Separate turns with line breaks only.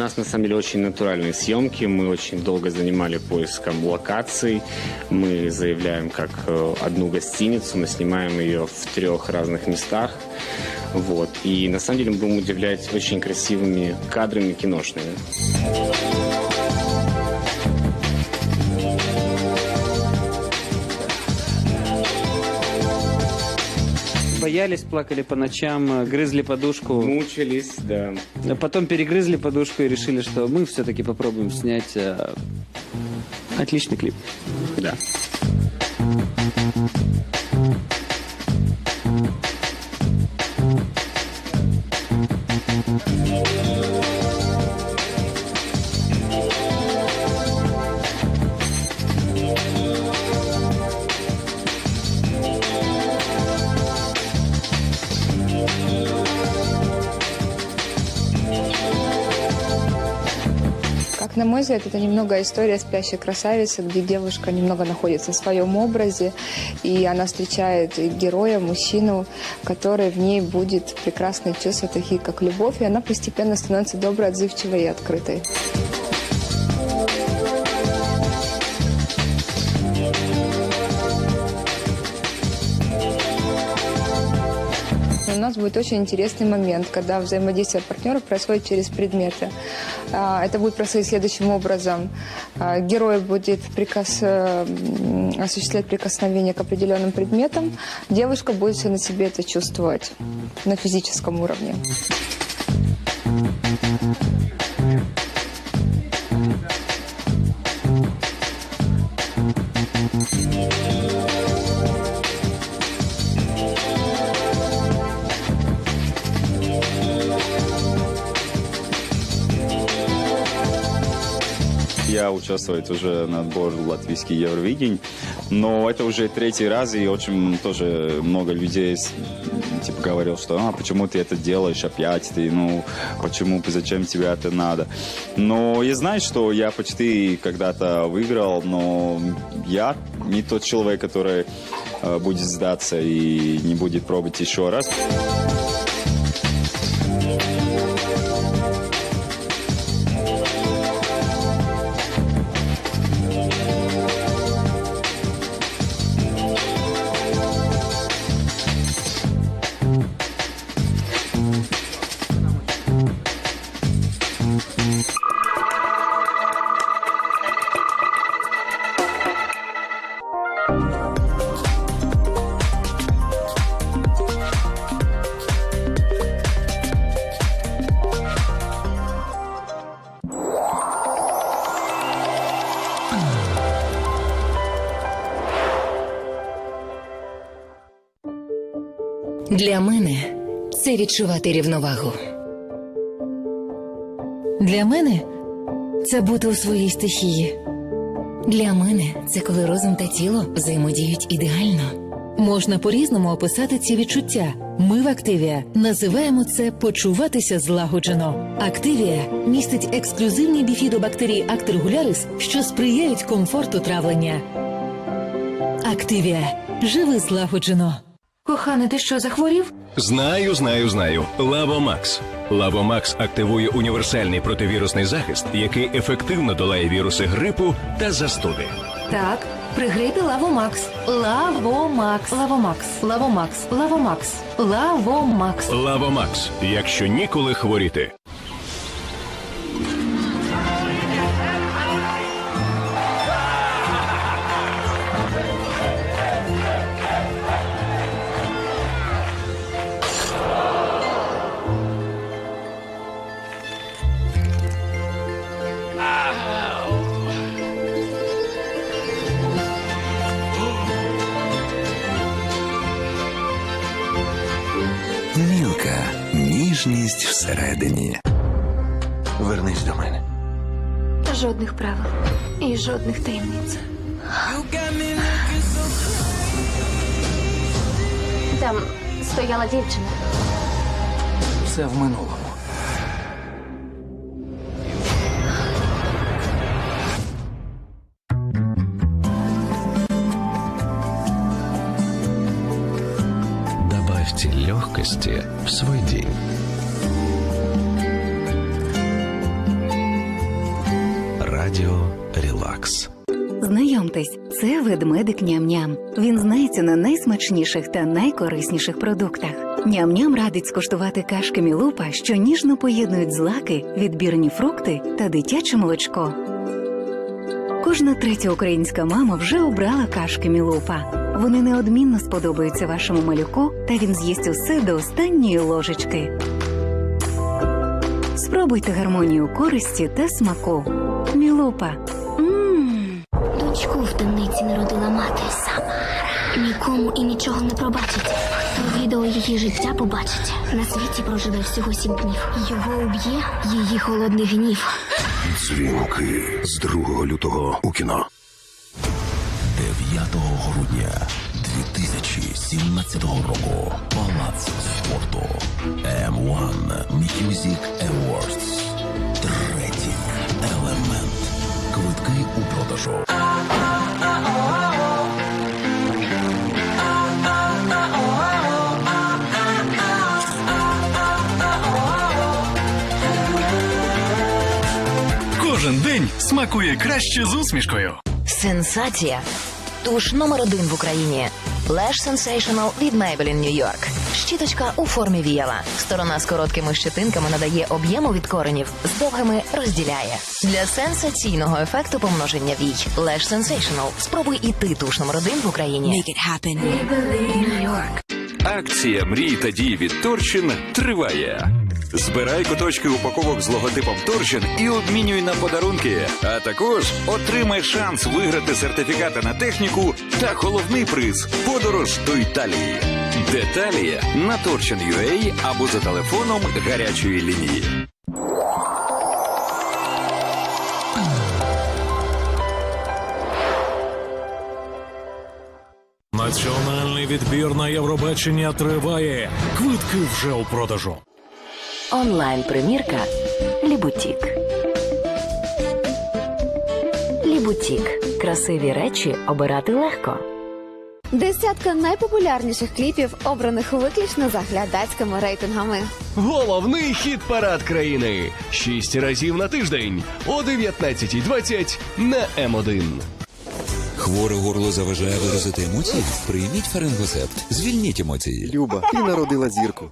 нас на самом деле очень натуральные съемки. Мы очень долго занимали поиском локаций. Мы заявляем как э, одну гостиницу, мы снимаем ее в трех разных местах. Вот. И на самом деле мы будем удивлять очень красивыми кадрами киношными.
Боялись, плакали по ночам, э, грызли подушку.
Мучились, да.
А Потом перегрызли подушку и решили, что мы все-таки попробуем снять э, отличный клип.
Да.
на мой взгляд, это немного история спящей красавицы, где девушка немного находится в своем образе, и она встречает героя, мужчину, который в ней будет прекрасные чувства, такие как любовь, и она постепенно становится доброй, отзывчивой и открытой. Нас будет очень интересный момент, когда взаимодействие партнеров происходит через предметы. А, Это будет происходить следующим образом. А, Герой будет прикас- э, осуществлять прикосновение к определенным предметам. Девушка будет все на себе это чувствовать на физическом уровне.
Я участвую уже на отбор латвийский Евровидень, но это уже третий раз, и очень тоже много людей типа говорил, что а, почему ты это делаешь опять, ты, ну, почему, зачем тебе это надо. Но я знаю, что я почти когда-то выиграл, но я не тот человек, который э, будет сдаться и не будет пробовать еще раз.
Для мене це відчувати рівновагу. Для мене це бути у своїй стихії. Для мене це коли розум та тіло взаємодіють ідеально. Можна по-різному описати ці відчуття. Ми в Активія називаємо це почуватися злагоджено. Активія містить ексклюзивні біфідобактерії Актергулярис, що сприяють комфорту травлення. Активія. Живи злагоджено. Кохане, ти що захворів?
Знаю, знаю, знаю. Лавомакс. Лавомакс активує універсальний противірусний захист, який ефективно долає віруси грипу та застуди.
Так, при грипі Лавомакс. Лавомакс. Лавомакс. Лавомакс. Лавомакс. Лавомакс.
Лавомакс. Якщо ніколи хворіти.
Всередині. Вернись до мене.
Жодних правил і жодних таємниць. Там стояла дівчина.
Все в минулому.
Добавьте легкости в свой день.
Радіо Релакс.
Знайомтесь, це ведмедик ням-ням. Він знається на найсмачніших та найкорисніших продуктах. Ням-ням радить скуштувати кашки Мілупа, що ніжно поєднують злаки, відбірні фрукти та дитяче молочко. Кожна третя українська мама вже обрала кашки Мілупа. Вони неодмінно сподобаються вашому малюку, та він з'їсть усе до останньої ложечки. Спробуйте гармонію користі та смаку. Мілупа. Мм.
Дочку в темниці народила мати. Самара. Нікому і нічого не пробачить. Відео її життя побачить. На світі проживе всього сім днів. Його уб'є її холодний гнів.
Дзвінки з 2 лютого у кіно. 9 грудня 2017 року. Палац спорту. M1 Music Awards. Продажу.
Кожен день смакує краще з усмішкою.
Сенсація. Туш номер один в Україні. Lash Sensational від Maybelline New York. Щіточка у формі віяла. Сторона з короткими щетинками надає об'єму від коренів, з довгими розділяє. Для сенсаційного ефекту помноження вій. Lash Sensational. Спробуй і ти туш номер один в Україні. Make it happen. New York.
Акція мрій та дій від Торчин триває. Збирай куточки упаковок з логотипом Торчин і обмінюй на подарунки. А також отримай шанс виграти сертифікати на техніку та головний приз подорож до Італії. Деталі на Torчин.ua або за телефоном гарячої лінії.
Національний відбір на Євробачення триває. Квитки вже у продажу.
Онлайн примірка Лібутік. Лібутік. Красиві речі обирати легко.
Десятка найпопулярніших кліпів, обраних виключно за глядацькими рейтингами.
Головний хіт парад країни. Шість разів на тиждень о 19.20 на М1.
Хворе горло заважає виразити емоції? Прийміть фаренгосепт. Звільніть емоції.
Люба, ти народила зірку.